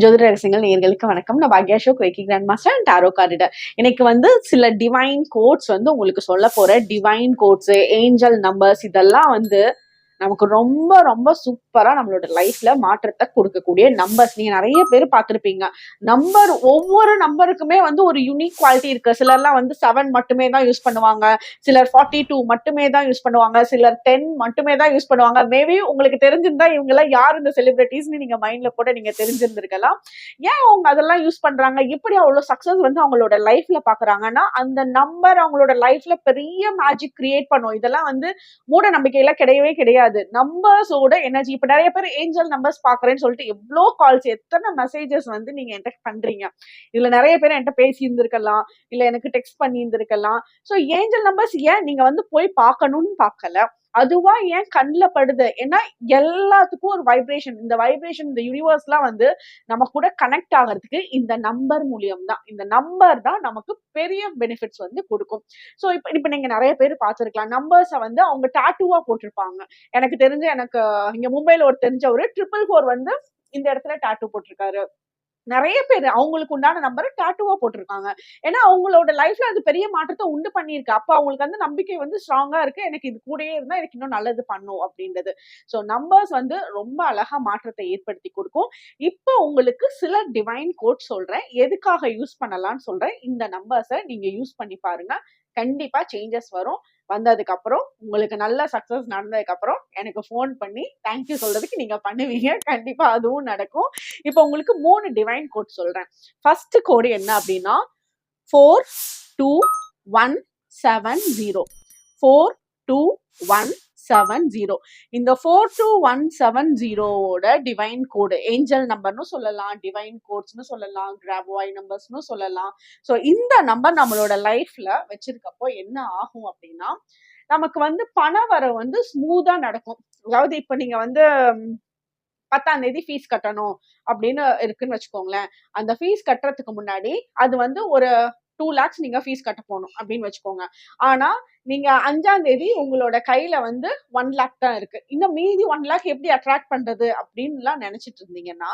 ஜோதிட ரகசியங்கள் நேர்களுக்கு வணக்கம். நான் பாக்யா ஷோ குவேக்கி கிராண்ட் மாஸ்டர் அண்ட் டாரோ கார்டிடர் இன்னைக்கு வந்து சில டிவைன் கோட்ஸ் வந்து உங்களுக்கு சொல்ல போற டிவைன் கோட்ஸ் ஏஞ்சல் நம்பர்ஸ் இதெல்லாம் வந்து நமக்கு ரொம்ப ரொம்ப சூப்பர் சூப்பரா நம்மளோட லைஃப்ல மாற்றத்தை கொடுக்கக்கூடிய நம்பர்ஸ் நீங்க நிறைய பேர் பார்த்திருப்பீங்க. நம்பர் ஒவ்வொரு நம்பருக்குமே வந்து ஒரு யூனிக் குவாலிட்டி இருக்கு. சிலர்லாம் வந்து செவன் மட்டுமே தான் யூஸ் பண்ணுவாங்க. சிலர் ஃபார்ட்டி டூ மட்டுமே தான் யூஸ் பண்ணுவாங்க. சிலர் டென் மட்டுமே தான் யூஸ் பண்ணுவாங்க. மேபி உங்களுக்கு தெரிஞ்சிருந்தா இவங்க எல்லாம் யார் இந்த செலிபிரிட்டிஸ்னு நீங்க மைண்ட்ல கூட நீங்க தெரிஞ்சிருந்திருக்கலாம். ஏன் அவங்க அதெல்லாம் யூஸ் பண்றாங்க? எப்படி அவ்வளவு சக்சஸ் வந்து அவங்களோட லைஃப்ல பாக்குறாங்கன்னா அந்த நம்பர் அவங்களோட லைஃப்ல பெரிய மேஜிக் கிரியேட் பண்ணும். இதெல்லாம் வந்து மூட நம்பிக்கையில கிடையவே கிடையாது. நம்பர்ஸோட எனர்ஜி இப்ப நிறைய பேர் ஏஞ்சல் நம்பர்ஸ் பாக்குறேன்னு சொல்லிட்டு எவ்வளோ கால்ஸ் எத்தனை மெசேஜஸ் வந்து நீங்க என்கிட்ட பண்றீங்க? இதுல நிறைய பேர் என்கிட்ட பேசி இருந்திருக்கலாம் இல்ல எனக்கு டெக்ஸ்ட் பண்ணி இருந்திருக்கலாம் ஸோ ஏஞ்சல் நம்பர்ஸ் ஏன் நீங்க வந்து போய் பார்க்கணும்னு பார்க்கல? அதுவா ஏன் கண்ணில் படுது? ஏன்னா எல்லாத்துக்கும் ஒரு வைப்ரேஷன் இந்த வைப்ரேஷன் இந்த யூனிவர்ஸ்லாம் வந்து நம்ம கூட கனெக்ட் ஆகிறதுக்கு இந்த நம்பர் மூலியம் தான் இந்த நம்பர் தான் நமக்கு பெரிய பெனிஃபிட்ஸ் வந்து கொடுக்கும். ஸோ இப்போ இப்போ நீங்கள் நிறைய பேர் பார்த்துருக்கலாம். நம்பர்ஸை வந்து அவங்க டாட்டூவாக போட்டிருப்பாங்க. எனக்கு தெரிஞ்ச எனக்கு இங்கே மும்பையில் ஒரு தெரிஞ்ச ஒரு ட்ரிபிள் ஃபோர் வந்து இந்த இடத்துல டாட்டூ போட்டிருக்காரு. நிறைய பேர் அவங்களுக்கு உண்டான நம்பரை டாட்டுவா போட்டிருக்காங்க. ஏன்னா அவங்களோட லைஃப்ல அது பெரிய மாற்றத்தை உண்டு பண்ணியிருக்கு. அப்ப அவங்களுக்கு வந்து நம்பிக்கை வந்து ஸ்ட்ராங்கா இருக்கு. எனக்கு இது கூடயே இருந்தா எனக்கு இன்னும் நல்லது பண்ணும் அப்படின்றது. ஸோ நம்பர்ஸ் வந்து ரொம்ப அழகா மாற்றத்தை ஏற்படுத்தி கொடுக்கும். இப்போ உங்களுக்கு சில டிவைன் கோட் சொல்றேன். எதுக்காக யூஸ் பண்ணலாம்னு சொல்றேன். இந்த நம்பர்ஸை நீங்க யூஸ் பண்ணி பாருங்க. கண்டிப்பா சேஞ்சஸ் வரும். வந்ததுக்கு அப்புறம் உங்களுக்கு நல்ல சக்சஸ் நடந்ததுக்கு அப்புறம் எனக்கு ஃபோன் பண்ணி தேங்க்யூ சொல்றதுக்கு நீங்க பண்ணுவீங்க. கண்டிப்பா அதுவும் நடக்கும். இப்போ உங்களுக்கு மூணு டிவைன் கோட் சொல்றேன். ஃபர்ஸ்ட் கோடு என்ன அப்படின்னா four two one seven zero four two one seven zero இந்த ஃபோர் டூ ஒன் செவன் ஜீரோவோட டிவைன் கோடு ஏஞ்சல் நம்பர்னு சொல்லலாம் டிவைன் கோட்ஸ்னு சொல்லலாம் கிராப்வாய் நம்பர்ஸ்னு சொல்லலாம். ஸோ இந்த நம்பர் நம்மளோட லைஃப்ல வச்சிருக்கப்போ என்ன ஆகும் அப்படின்னா நமக்கு வந்து பண வர வந்து ஸ்மூதா நடக்கும். அதாவது இப்போ நீங்க வந்து பத்தாம் தேதி ஃபீஸ் கட்டணும் அப்படின்னு இருக்குன்னு வச்சுக்கோங்களேன். அந்த ஃபீஸ் கட்டுறதுக்கு முன்னாடி அது வந்து ஒரு டூ லேக்ஸ் நீங்க ஃபீஸ் கட்ட போகணும் அப்படின்னு வச்சுக்கோங்க. ஆனா நீங்க அஞ்சாம் தேதி உங்களோட கையில வந்து ஒன் லேக் தான் இருக்கு. இன்னும் மீதி ஒன் லேக் எப்படி அட்ராக்ட் பண்றது அப்படின்லாம் நினைச்சிட்டு இருந்தீங்கன்னா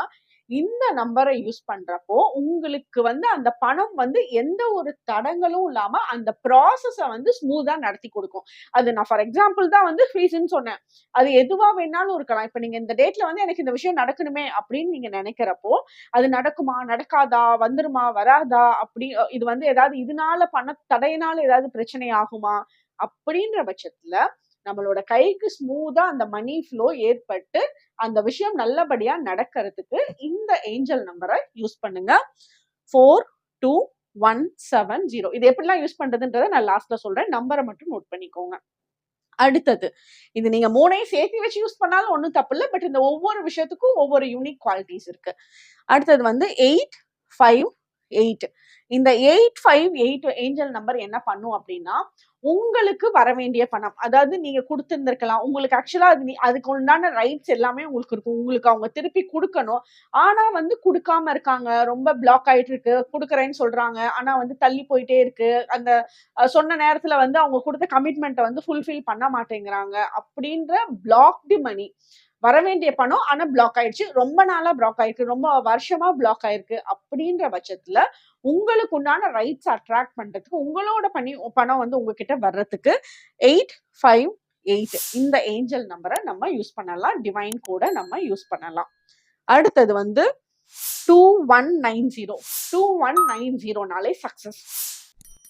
இந்த நம்பரை யூஸ் பண்றப்போ உங்களுக்கு வந்து அந்த பணம் வந்து எந்த ஒரு தடங்களும் இல்லாம அந்த ப்ராசஸை வந்து ஸ்மூத்தா நடத்தி கொடுக்கும். அது நான் ஃபார் எக்ஸாம்பிள் தான் வந்து ஃபீஸ்ன்னு சொன்னேன். அது எதுவா வேணாலும் இருக்கலாம். இப்ப நீங்க இந்த டேட்ல வந்து எனக்கு இந்த விஷயம் நடக்கணுமே அப்படின்னு நீங்க நினைக்கிறப்போ அது நடக்குமா நடக்காதா வந்துருமா வராதா அப்படி இது வந்து ஏதாவது இதனால பண தடையினால ஏதாவது பிரச்சனை ஆகுமா? அப்படின்ற பட்சத்துல நம்மளோட கைக்கு ஸ்மூதா அந்த மணி ஃப்ளோ ஏற்பட்டு அந்த விஷயம் நல்லபடியா நடக்கிறதுக்கு இந்த ஏஞ்சல் நம்பரை யூஸ் பண்ணுங்க. Four two one seven zero இது எப்படிலாம் யூஸ் பண்றதுன்றதை நான் லாஸ்ட்ல சொல்றேன். நம்பரை மட்டும் நோட் பண்ணிக்கோங்க. அடுத்தது இது நீங்க மூணையும் சேர்த்து வச்சு யூஸ் பண்ணாலும் ஒன்றும் தப்பு இல்லை பட் இந்த ஒவ்வொரு விஷயத்துக்கும் ஒவ்வொரு யூனிக் குவாலிட்டிஸ் இருக்கு. அடுத்தது வந்து எயிட் ஃபைவ் எயிட் இந்த eight five eight angel number என்ன பண்ணும் அப்படின்னா உங்களுக்கு வர வேண்டிய பணம். அதாவது நீங்க கொடுத்துருந்துருக்கலாம். உங்களுக்கு ஆக்சுவலா அது நீ- அதுக்கு உண்டான ரைட்ஸ் எல்லாமே உங்களுக்கு இருக்கும். உங்களுக்கு அவங்க திருப்பி கொடுக்கணும். ஆனா வந்து கொடுக்காம இருக்காங்க. ரொம்ப பிளாக் ஆயிட்டு இருக்கு. கொடுக்குறேன்னு சொல்றாங்க. ஆனா வந்து தள்ளி போயிட்டே இருக்கு. அந்த சொன்ன நேரத்துல வந்து அவங்க கொடுத்த கமிட்மெண்ட்டை வந்து ஃபுல்ஃபில் பண்ண மாட்டேங்கிறாங்க. அப்படின்ற பிளாக்டு மணி வர வேண்டிய பணம் ஆனா பிளாக் ஆயிடுச்சு. ரொம்ப நாளா பிளாக் ஆயிருக்கு. ரொம்ப வருஷமா பிளாக் ஆயிருக்கு அப்படின்ற பட்சத்துல உங்களுக்கு உண்டான ரைட்ஸ் அட்ராக்ட் பண்றதுக்கு உங்களோட பண்ணி பணம் வந்து உங்ககிட்ட வர்றதுக்கு எயிட் ஃபைவ் எயிட் இந்த ஏஞ்சல் நம்பரை நம்ம யூஸ் பண்ணலாம். டிவைன் கூட நம்ம யூஸ் பண்ணலாம். அடுத்தது வந்து two one nine zero two one nine ஜீரோனாலே success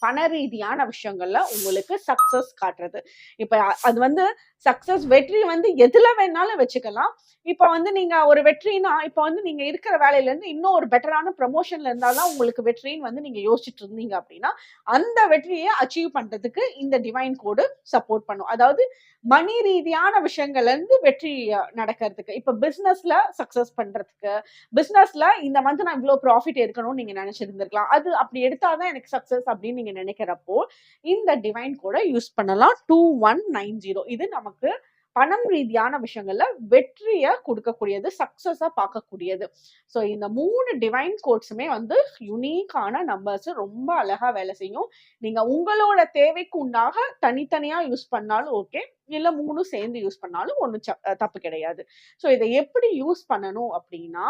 பண ரீதியான விஷயங்கள்ல உங்களுக்கு சக்சஸ் காட்டுறது. இப்ப அது வந்து சக்சஸ் வெற்றி வந்து எதுல வேணாலும் வச்சுக்கலாம். இப்ப வந்து நீங்க ஒரு வெற்றினா இப்ப வந்து நீங்க இருக்கிற வேலையில இருந்து இன்னும் ஒரு பெட்டரான ப்ரமோஷன்ல இருந்தாதான் உங்களுக்கு வெற்றின்னு வந்து நீங்க யோசிச்சுட்டு இருந்தீங்க அப்படின்னா அந்த வெற்றியை அச்சீவ் பண்றதுக்கு இந்த டிவைன் கோடு சப்போர்ட் பண்ணும். அதாவது மணி ரீதியான விஷயங்கள்ல இருந்து வெற்றி நடக்கிறதுக்கு இப்ப பிசினஸ்ல சக்சஸ் பண்றதுக்கு பிசினஸ்ல இந்த மந்த் நான் இவ்வளவு ப்ராஃபிட் எடுக்கணும்னு நீங்க நினைச்சிருந்திருக்கலாம். அது அப்படி எடுத்தாதான் எனக்கு சக்சஸ் அப்படின்னு நீங்க நினைக்கிறப்போ இந்த டிவைன் கூட யூஸ் பண்ணலாம். டூ ஒன் நைன் ஜீரோ இது நமக்கு பணம் ரீதியான விஷயங்கள்ல வெற்றியை கொடுக்கக்கூடியது சக்சஸா பார்க்கக்கூடியது. ஸோ இந்த மூணு டிவைன் கோட்ஸுமே வந்து யுனீக்கான நம்பர்ஸ் ரொம்ப அழகா வேலை செய்யும். நீங்க உங்களோட தேவைக்கு உண்டாக தனித்தனியா யூஸ் பண்ணாலும் ஓகே இல்ல மூணும் சேர்ந்து யூஸ் பண்ணாலும் ஒன்றும் தப்பு கிடையாது. ஸோ இதை எப்படி யூஸ் பண்ணணும் அப்படின்னா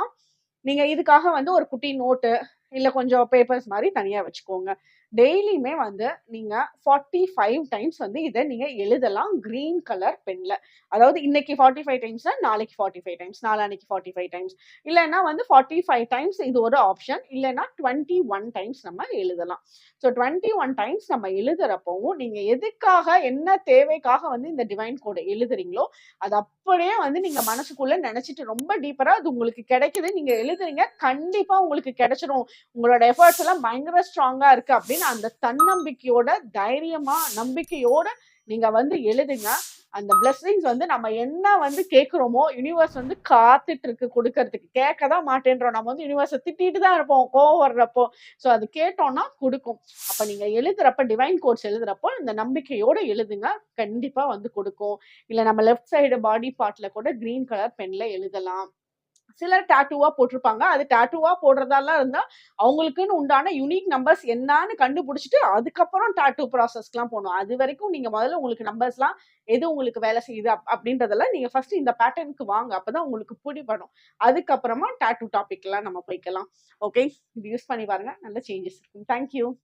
நீங்க இதுக்காக வந்து ஒரு குட்டி நோட்டு இல்லை கொஞ்சம் பேப்பர்ஸ் மாதிரி தனியாக வச்சுக்கோங்க. டெய்லியுமே வந்து நீங்கள் ஃபார்ட்டி ஃபைவ் டைம்ஸ் வந்து இதை நீங்கள் எழுதலாம் க்ரீன் கலர் பெனில் அதாவது இன்னைக்கு ஃபார்ட்டி ஃபைவ் டைம்ஸ் நாளைக்கு ஃபார்ட்டி ஃபைவ் டைம்ஸ் நாளானைக்கு ஃபார்ட்டி ஃபைவ் டைம்ஸ் இல்லைன்னா வந்து ஃபார்ட்டி ஃபைவ் டைம்ஸ் இது ஒரு ஆப்ஷன் இல்லைன்னா டுவெண்ட்டி ஒன் டைம்ஸ் நம்ம எழுதலாம். ஸோ டுவெண்ட்டி ஒன் டைம்ஸ் நம்ம எழுதுறப்பவும் நீங்கள் எதுக்காக என்ன தேவைக்காக வந்து இந்த டிவைன் கோடை எழுதுறீங்களோ அது அப்படியே வந்து நீங்கள் மனசுக்குள்ளே நினச்சிட்டு ரொம்ப டீப்பராக அது உங்களுக்கு கிடைக்குது. நீங்கள் எழுதுறீங்க கண்டிப்பாக உங்களுக்கு கிடைச்சிரும். உங்களோட எஃபர்ட்ஸ் எல்லாம் பயங்கர ஸ்ட்ராங்கா இருக்கு அப்படின்னு அந்த தன்னம்பிக்கையோட தைரியமா நம்பிக்கையோட நீங்க வந்து எழுதுங்க. அந்த பிளஸ்ஸிங்ஸ் வந்து நம்ம என்ன வந்து கேட்குறோமோ யூனிவர்ஸ் வந்து காத்துட்டு இருக்கு கொடுக்கறதுக்கு. கேட்க தான் மாட்டேன்றோம். நம்ம வந்து யூனிவர்ஸை திட்டிட்டு தான் இருப்போம் கோவம் வர்றப்போ. ஸோ அது கேட்டோம்னா கொடுக்கும். அப்போ நீங்கள் எழுதுறப்ப டிவைன் கோட்ஸ் எழுதுறப்போ இந்த நம்பிக்கையோட எழுதுங்க. கண்டிப்பாக வந்து கொடுக்கும். இல்லை நம்ம லெஃப்ட் சைடு பாடி பார்ட்டில் கூட கிரீன் கலர் பெனில் எழுதலாம். சிலர் டாட்டூவா போட்டிருப்பாங்க. அது டாட்டூவா போடுறதாலாம் இருந்தா அவங்களுக்குன்னு உண்டான யூனிக் நம்பர்ஸ் என்னன்னு கண்டுபிடிச்சிட்டு அதுக்கப்புறம் டாட்டூ ப்ராசஸ்க்குலாம் போகணும். அது வரைக்கும் நீங்க முதல்ல உங்களுக்கு நம்பர்ஸ்லாம் எது உங்களுக்கு வேலை செய்யுது அப்- அப்படின்றதெல்லாம் நீங்க ஃபர்ஸ்ட் இந்த பேட்டர்னுக்கு வாங்க. அப்பதான் உங்களுக்கு பிடிபடும் அதுக்கப்புறமா டாட்டூ டாபிக்லாம் நம்ம போய்க்கலாம். ஓகே இது யூஸ் பண்ணி பாருங்க. நல்ல சேஞ்சஸ் இருக்கும். தேங்க்யூ